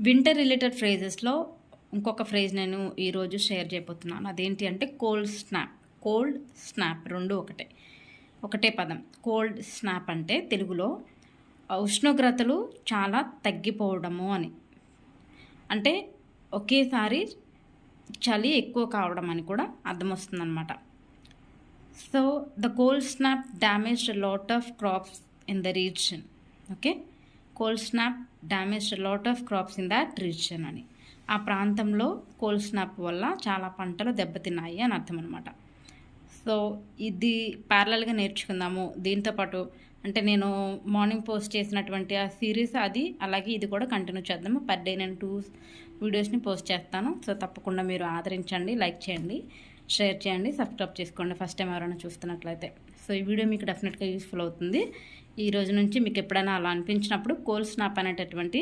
Winter related ఫ్రేజెస్లో ఇంకొక phrase నేను ఈరోజు షేర్ చేయబోతున్నాను. అదేంటి అంటే కోల్డ్ స్నాప్ కోల్డ్ స్నాప్ రెండు ఒకటే. ఒకటే పదం. కోల్డ్ స్నాప్ అంటే తెలుగులో ఉష్ణోగ్రతలు చాలా తగ్గిపోవడము అని. అంటే ఒకేసారి చలి ఎక్కువ కావడం అని కూడా అర్థం వస్తుందన్నమాట. So the cold snap damaged lot of crops in the region okay cold snap damaged lot of crops in that region అని. ఆ ప్రాంతంలో కోల్డ్ స్నాప్ వల్ల చాలా పంటలు దెబ్బతిన్నాయి అని అర్థం అనమాట సో ఇది ప్యారలల్గా నేర్చుకుందాము. దీంతోపాటు అంటే నేను మార్నింగ్ పోస్ట్ చేసినటువంటి ఆ సిరీస్ అది అలాగే ఇది కూడా కంటిన్యూ చేద్దాము. పర్ డే నేను టూ వీడియోస్ని పోస్ట్ చేస్తాను. సో తప్పకుండా మీరు ఆదరించండి లైక్ చేయండి. షేర్ చేయండి సబ్స్క్రైబ్ చేసుకోండి. ఫస్ట్ టైం ఎవరైనా చూస్తున్నట్లయితే. సో ఈ వీడియో మీకు డెఫినెట్గా యూస్ఫుల్ అవుతుంది. ఈ రోజు నుంచి మీకు ఎప్పుడైనా అలా అనిపించినప్పుడు కోల్ స్నాప్ అనేటటువంటి